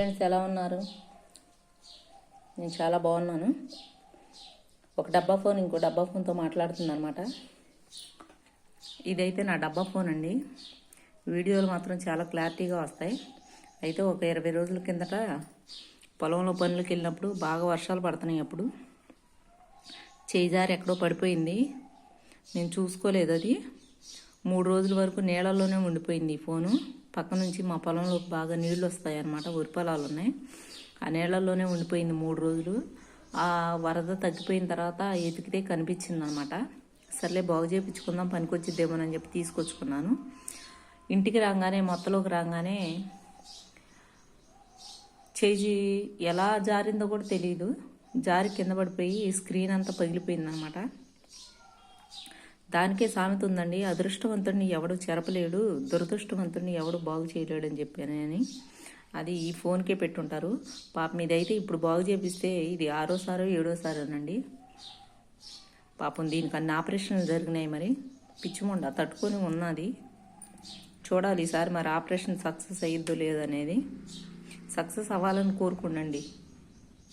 Friends ఎలా ఉన్నారు? నేను చాలా బాగున్నాను. ఒక డబ్బా ఫోన్ ఇంకో డబ్బా ఫోన్తో మాట్లాడుతుందనమాట ఇదైతే నా డబ్బా ఫోన్ అండి. వీడియోలు మాత్రం చాలా క్లారిటీగా వస్తాయి. అయితే ఒక ఇరవై రోజుల కిందట పొలంలో పనులకు వెళ్ళినప్పుడు బాగా వర్షాలు పడుతున్నాయి అప్పుడు. చేయిజారి ఎక్కడో పడిపోయింది. నేను చూసుకోలేదు అది. మూడు రోజుల వరకు నీళ్ళల్లోనే ఉండిపోయింది ఈ ఫోను. పక్క నుంచి మా పొలంలోకి బాగా నీళ్ళు వస్తాయి అన్నమాట వరి పొలాలు ఉన్నాయి. ఆ నీళ్ళల్లోనే ఉండిపోయింది మూడు రోజులు. ఆ వరద తగ్గిపోయిన తర్వాత ఎతికితే కనిపించింది అనమాట సర్లే బాగు చేయించుకుందాం పనికొచ్చిద్దేమోనని చెప్పి తీసుకొచ్చుకున్నాను. ఇంటికి రాగానే మొత్తలోకి రాగానే చేయి ఎలా జారిందో కూడా తెలియదు జారి కింద పడిపోయి స్క్రీన్ అంతా పగిలిపోయిందనమాట దానికే సామెత ఉందండి అదృష్టవంతుడిని ఎవడు చెరపలేడు దురదృష్టవంతుడిని ఎవడు బాగు చేయలేడు అని చెప్పానని అది ఈ ఫోన్కే పెట్టుంటారు. పాపం ఇదైతే ఇప్పుడు బాగు చేపిస్తే ఇది ఆరోసారో ఏడోసారోనండి పాపం దీనికన్నా ఆపరేషన్లు జరిగినాయి మరి. పిచ్చిమొండ తట్టుకొని ఉన్నది. చూడాలి ఈసారి మరి ఆపరేషన్ సక్సెస్ అయ్యిద్దో లేదనేది సక్సెస్ అవ్వాలని కోరుకుండండి.